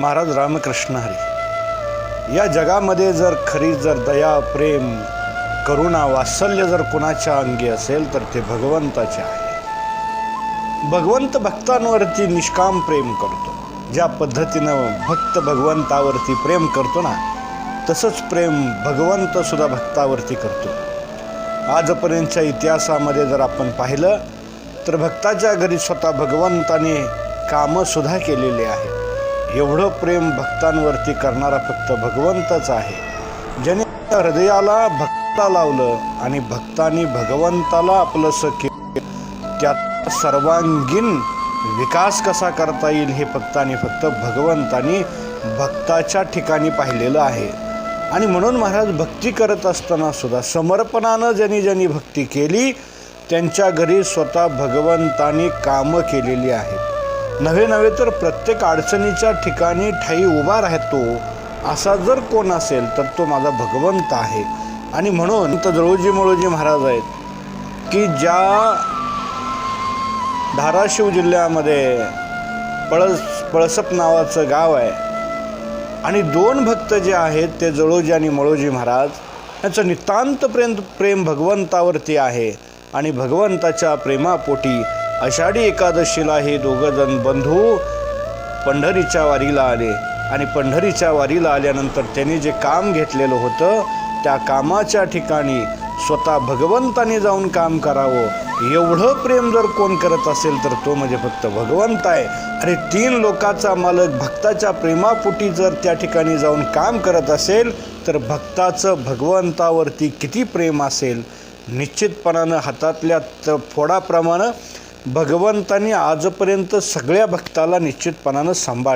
महाराज रामकृष्ण हरी या जगामध्ये जर खरी जर दया प्रेम करुणा वात्सल्य जर कुणाच्या अंगी असेल तर ते भगवंताचे आहे. भगवंत भक्तांवरती निष्काम प्रेम करतो. ज्या पद्धतीनं भक्त भगवंतावरती प्रेम करतो ना तसंच प्रेम भगवंतसुद्धा भक्तावरती करतो. आजपर्यंतच्या इतिहासामध्ये जर आपण पाहिलं तर भक्ताच्या घरी स्वतः भगवंताने कामंसुद्धा केलेली आहेत. एवढं प्रेम भक्तांवरती करणारा फक्त भगवंतच आहे. ज्याने हृदयाला भक्ता लावलं आणि भक्तांनी भगवंताला आपलंसं केलं त्यात सर्वांगीण विकास कसा करता येईल हे फक्त आणि फक्त भगवंतानी भक्ताच्या ठिकाणी पाहिलेलं आहे. आणि म्हणून महाराज भक्ती करत असताना सुद्धा समर्पणानं ज्यांनी ज्यांनी भक्ती केली त्यांच्या घरी स्वतः भगवंतानी कामं केलेली आहे नव्हे नव्हे तर प्रत्येक अडचणीच्या ठिकाणी ठाई उभा राहतो. असा जर कोण असेल तर तो माझा भगवंत आहे. आणि म्हणून तर जळोजी मळोजी महाराज आहेत की ज्या धाराशिव जिल्ह्यामध्ये पळस पळसप नावाचं गाव आहे. आणि दोन भक्त जे आहेत ते जळोजी आणि मळोजी महाराज यांचं नितांत प्रेम प्रेम भगवंतावरती आहे. आणि भगवंताच्या प्रेमापोटी आषाढी एकादशीला हे दोघंजण बंधू पंढरीच्या वारीला आले. आणि पंढरीच्या वारीला आल्यानंतर त्यांनी जे काम घेतलेलं होतं त्या कामाच्या ठिकाणी स्वतः भगवंताने जाऊन काम करावं. एवढं प्रेम जर कोण करत असेल तर तो म्हणजे फक्त भगवंत आहे. आणि तीन लोकाचा मालक भक्ताच्या प्रेमापोटी जर त्या ठिकाणी जाऊन काम करत असेल तर भक्ताचं भगवंतावरती किती प्रेम असेल? निश्चितपणानं हातातल्या त फोडाप्रमाणे भगवंतानी आजपर्यंत सगळ्या भक्ताला निश्चितपणानं सांभाळ